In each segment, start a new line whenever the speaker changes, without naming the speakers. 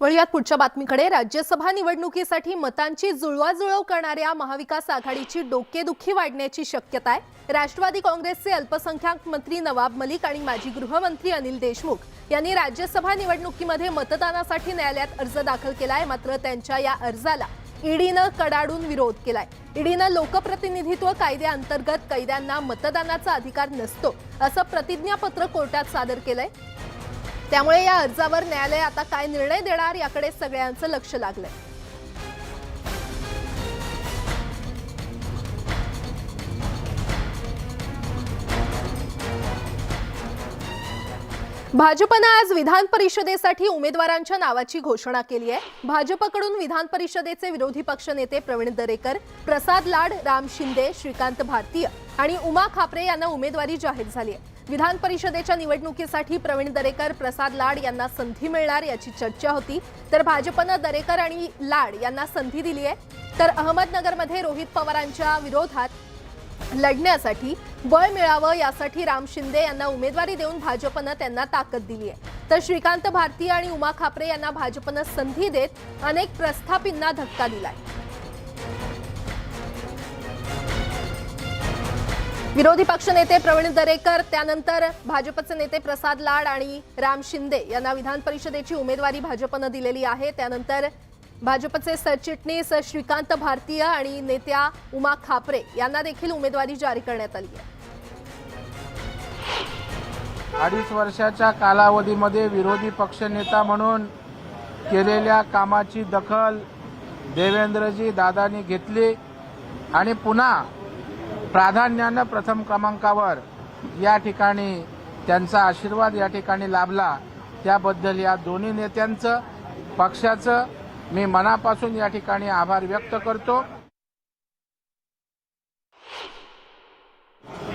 वळूयात पुढच्या बातमीकडे. राज्यसभा निवडणुकीसाठी मतांची जुळवाजुळव करणाऱ्या महाविकास आघाडीची डोकेदुखी वाढण्याची शक्यता आहे. राष्ट्रवादी काँग्रेसचे अल्पसंख्याक मंत्री नवाब मलिक आणि माजी गृहमंत्री अनिल देशमुख यांनी राज्यसभा निवडणुकीमध्ये मतदानासाठी न्यायालयात अर्ज दाखल केलाय. मात्र त्यांच्या या अर्जाला ईडीनं कडाडून विरोध केलाय. ईडीनं लोकप्रतिनिधित्व कायद्याअंतर्गत कैद्यांना मतदानाचा अधिकार नसतो असं प्रतिज्ञापत्र कोर्टात सादर केलंय. त्यामुळे या अर्जावर न्यायालय आता काय निर्णय देणार याकडे सगळ्यांचं लक्ष लागलंय. भाजपनं आज विधान परिषदेसाठी उमेदवारांच्या नावाची घोषणा केली आहे. भाजपकडून विधान परिषदेचे विरोधी पक्षनेते प्रवीण दरेकर प्रसाद लाड राम शिंदे श्रीकांत भारतीय आणि उमा खापरे यांना उमेदवारी जाहीर झाली आहे. विधान परिषदेच्या निवडणुकीसाठी प्रवीण दरेकर प्रसाद लाड यांना संधी मिळणार याची चर्चा होती. तर भाजपनं दरेकर आणि लाड यांना संधी दिली आहे. तर अहमदनगरमध्ये रोहित पवारांच्या विरोधात लढण्यासाठी बळ मिळावं यासाठी राम शिंदे यांना उमेदवारी देऊन भाजपनं त्यांना ताकद दिली आहे. तर श्रीकांत भारती आणि उमा खापरे यांना भाजपनं संधी देत अनेक प्रस्थापींना धक्का दिलाय. विरोधी पक्षनेते प्रवीण दरेकर त्यानंतर भाजपचे नेते प्रसाद लाड आणि राम शिंदे यांना विधान परिषदेची उमेदवारी भाजपनं दिलेली आहे. त्यानंतर भाजपचे सरचिटणीस श्रीकांत भारतीय आणि नेत्या उमा खापरे यांना देखील उमेदवारी जारी करण्यात आली आहे.
अडीच वर्षाच्या कालावधीमध्ये विरोधी पक्षनेता म्हणून केलेल्या कामाची दखल देवेंद्रजी दादांनी घेतली आणि पुन्हा प्राधान्यानं प्रथम क्रमांकावर या ठिकाणी त्यांचा आशीर्वाद या ठिकाणी लाभला. त्याबद्दल या दोन्ही नेत्यांचं पक्षाचं मी मनापासून या ठिकाणी आभार व्यक्त करतो.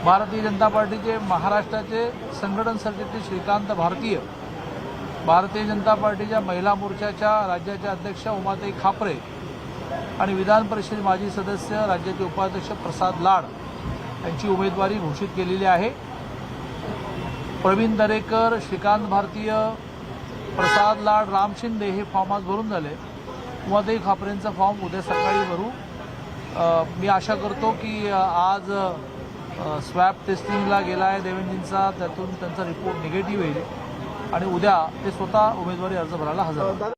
भारतीय जनता पार्टीचे महाराष्ट्राचे संघटन सरचिटणीस श्रीकांत भारतीय भारतीय जनता पार्टीच्या महिला मोर्चाच्या राज्याच्या अध्यक्ष उमाताई खापरे आणि विधान परिषद माजी सदस्य राज्याचे उपाध्यक्ष प्रसाद लाड यांची उमेदवारी घोषित केलेली आहे. प्रवीण दरेकर श्रीकांत भारतीय प्रसाद लाड राम शिंदे हे फॉर्म आज भरून झाले. उमादेवी खापरेंचा फॉर्म उद्या सकाळी भरू. मी आशा करतो की आज स्वॅब टेस्टिंगला गेला आहे देवेंद्रजींचा त्यातून त्यांचा रिपोर्ट निगेटिव्ह येईल. आणि उद्या ते स्वतः उमेदवारी अर्ज भरायला हजर